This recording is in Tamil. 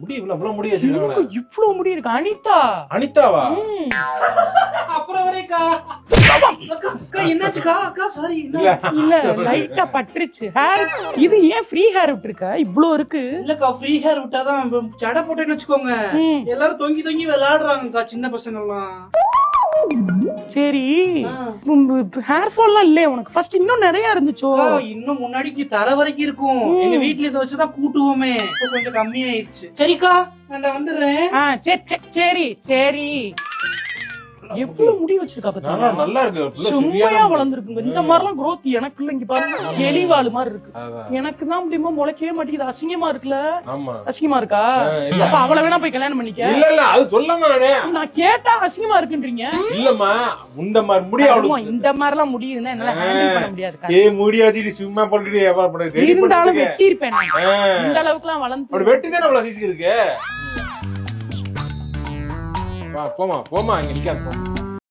முடி இவ்வளவு இவ்வளவு முடி வச்சிருக்காங்க. இவ்வளவு முடி இருக்கு. அனிதா. அனிதாவா. அப்புறம் வரேக்கா. அக்கா அக்கா என்னாச்சுக்கா? அக்கா சாரி இல்ல. இல்ல லைட்டா பட்டுருச்சு. ஹேர் இது ஏன் ஃப்ரீ ஹேர் விட்டுருக்க? இவ்ளோ இருக்கு. இல்லக்கா ஃப்ரீ ஹேர் விட்டாதான் ஜடை போட்டேன்னு வச்சுக்கோங்க. எல்லாரும் தொங்கி தொங்கி விளையாடுறாங்கக்கா சின்ன பசங்க எல்லாம் சரி ஹேர் ஃபால்லாம் இல்லையே உனக்கு. ஃபர்ஸ்ட் இன்னும் நிறைய இருந்துச்சோ? இன்னும் முன்னாடிக்கு தலை வரைக்கும் இருக்கும். எங்க வீட்ல இதை வச்சுதான் கூட்டுவோமே. இப்ப கொஞ்சம் கம்மியாயிருச்சு சரிக்கா நான் வந்துடுறேன். சரி, சரி சரி. எவ்வளவு முடி வச்சிருக்கா பார்த்தா நல்லா இருக்கு. சும்மையா. வளர்ந்துருக்குங்க. இந்த மாதிரிலாம் growth எனக்கு இல்ல இங்க பாருங்க. எலிவாள் மாதிரி இருக்கு. எனக்கு தான் முடியுமா முளைக்கவே மாட்டேங்குது. அசிங்கமா இருக்குல்ல? அசிங்கமா இருக்கா. அப்ப அவளை வேணா போய் கல்யாணம் பண்ணிக்க. இல்ல இல்ல. அது சொல்லாம நானே. கேட்டா அசிங்கமா இருக்குன்றீங்க? இல்லம்மா. இந்த மாதிரி முடி இந்த மாதிரி எல்லாம் முடி இருந்தா என்னால ஹேண்டில் பண்ண முடியாது ஏய் முடி வச்சுட்டு சும்மா போட்டுட்டு வியாபாரம் பண்ணு ரெடி இருந்தாலும் வெட்டி இருப்பேன். இந்த அளவுக்கு எல்லாம் வளர்ந்து வெட்டி தானே அவ்வளவு சீசு இருக்கு Vamos, 你别动